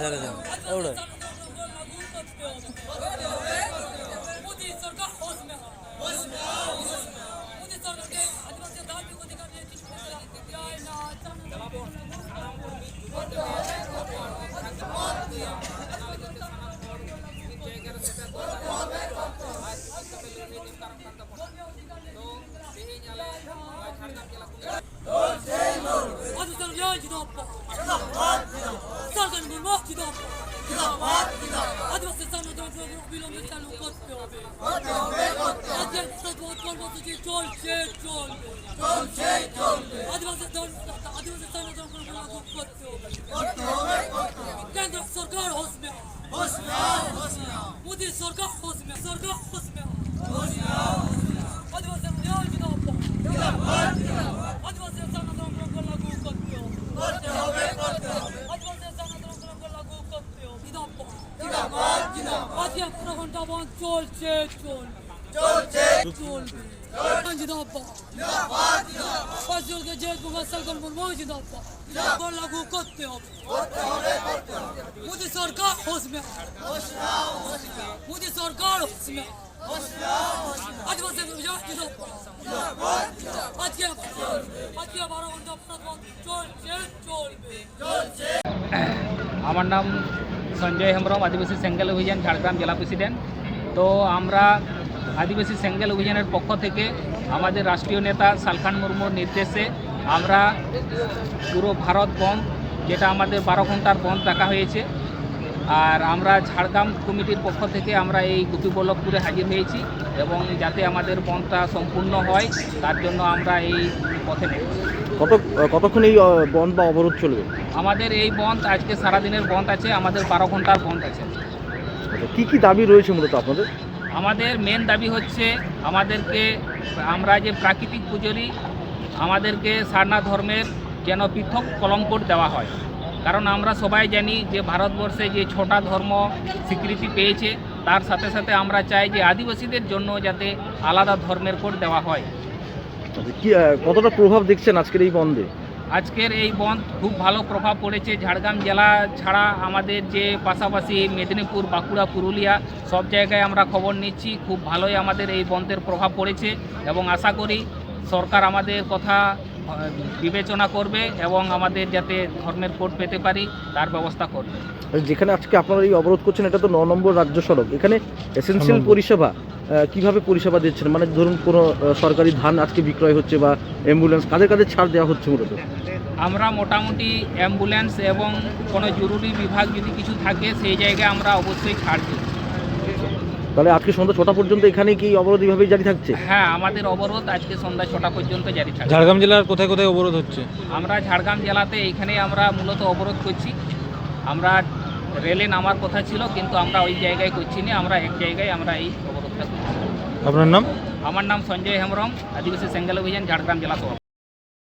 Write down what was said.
सरकार mobil olmaktan lokatmıyor abi. Hadi futbol olması için çok şey çok. Çok şey çok. Hadi bak sen hadi bak sen adam kurban lokatmıyor. Ben de sarkar hosmuyor. Hosmuyor hosmuyor. Bu değil sarkar hosmuyor. Sarkar hosmuyor. Hosmuyor. Hadi bak sen ne yapıyorsun? Hadi bak sen adam kurban lokatmıyor. Hosmuyor. বন্ধ চলছে চলছে চলবে। ফসলকে বুকা সরকার মুর্মু জিন্দাবাদ। লাগু করতে হবে। করতে হবে করতে হবে। মোদি সরকার হোশ মে মোদি সরকার হোশ মে আদিবাসী জিন্দাবাদ। আজকে আজকে বারো ঘণ্টা চলছে চলবে। চলছে। আমার নাম সঞ্জয় হেমব্রম, আদিবাসী সেঙ্গেল অভিযান, ঝাড়গ্রাম জেলা প্রেসিডেন্ট। তো আমরা আদিবাসী সেঙ্গেল অভিযানের পক্ষ থেকে আমাদের রাষ্ট্রীয় নেতা সালখান মুর্মুর নির্দেশে আমরা পুরো ভারত বন্ধ যেটা আমাদের বারো ঘণ্টার বন্ধ রাখা হয়েছে, আর আমরা ঝাড়গ্রাম কমিটির পক্ষ থেকে আমরা এই গোপীবল্লভপুরে হাজির হয়েছি এবং যাতে আমাদের বন্ধটা সম্পূর্ণ হয়, তার জন্য আমরা এই পথে নেমেছি। কত কতক্ষণ এই বন্ধ বা অবরোধ চলবে? আমাদের এই বন্ধ আজকে সারাদিনের বন্ধ আছে আমাদের বারো ঘণ্টার বন্ধ আছে। আচ্ছা, কি কি দাবি রয়েছে মূলত আপনাদের? আমাদের মেন দাবি হচ্ছে আমাদেরকে আমরা যে প্রাকৃতিক পুজোরই আমাদেরকে সারনা ধর্মের যেন পৃথক কলঙ্কট দেওয়া হয়। কারণ আমরা সবাই জানি যে ভারতবর্ষে যে ছটা ধর্ম স্বীকৃতি পেয়েছে তার সাথে সাথে আমরা চাই যে আদিবাসীদের জন্য যাতে আলাদা ধর্মের কোড দেওয়া হয়। আচ্ছা, কতটা প্রভাব দেখছেন আজকের এই বন্ধে? আজকের এই বন্ধ খুব ভালো প্রভাব পড়েছে। ঝাড়গ্রাম জেলা ছাড়া আমাদের যে পাশাপাশি মেদিনীপুর, বাঁকুড়া, পুরুলিয়া সব জায়গায় আমরা খবর নিচ্ছি। খুব ভালোই আমাদের এই বন্ধের প্রভাব পড়েছে এবং আশা করি সরকার আমাদের কথা বিবেচনা করবে এবং আমাদের যাতে ধর্মের কোড পেতে পারি তার ব্যবস্থা করবে। যেখানে আজকে আপনারা এই অবরোধ করছেন এটা তো ন নম্বর রাজ্য সড়ক। এখানে এসেন্সিয়াল পরিষেবা কীভাবে পরিষেবা দিচ্ছেন? মানে ধরুন কোনো সরকারি ধান আজকে বিক্রয় হচ্ছে বা অ্যাম্বুলেন্স কাদের কাদের ছাড় দেওয়া হচ্ছে মূলত? আমরা মোটামুটি অ্যাম্বুলেন্স এবং কোনো জরুরি বিভাগ যদি কিছু থাকে সেই জায়গায় আমরা অবশ্যই ছাড় দিই। তাহলে আজকে সন্ধ্যা ছটা পর্যন্ত এখানে কি অবরোধ এইভাবেই জারি থাকছে? হ্যাঁ আমাদের অবরোধ আজকে সন্ধ্যা ছটা পর্যন্ত জারি থাকবে ঝাড়গ্রাম জেলার কোথায় কোথায় অবরোধ হচ্ছে? আমরা ঝাড়গ্রাম জেলাতে এইখানে আমরা মূলত অবরোধ করছি। আমরা রেলে নামার কথা ছিল কিন্তু আমরা ওই জায়গায় করছি না। আমরা এক জায়গায় আমরা এই অবরোধটা করছি। আপনার নাম? আমার নাম সঞ্জয় হেমব্রম আদিবাসী সেঙ্গেল অভিযান ঝাড়গ্রাম জেলা সভাপতি।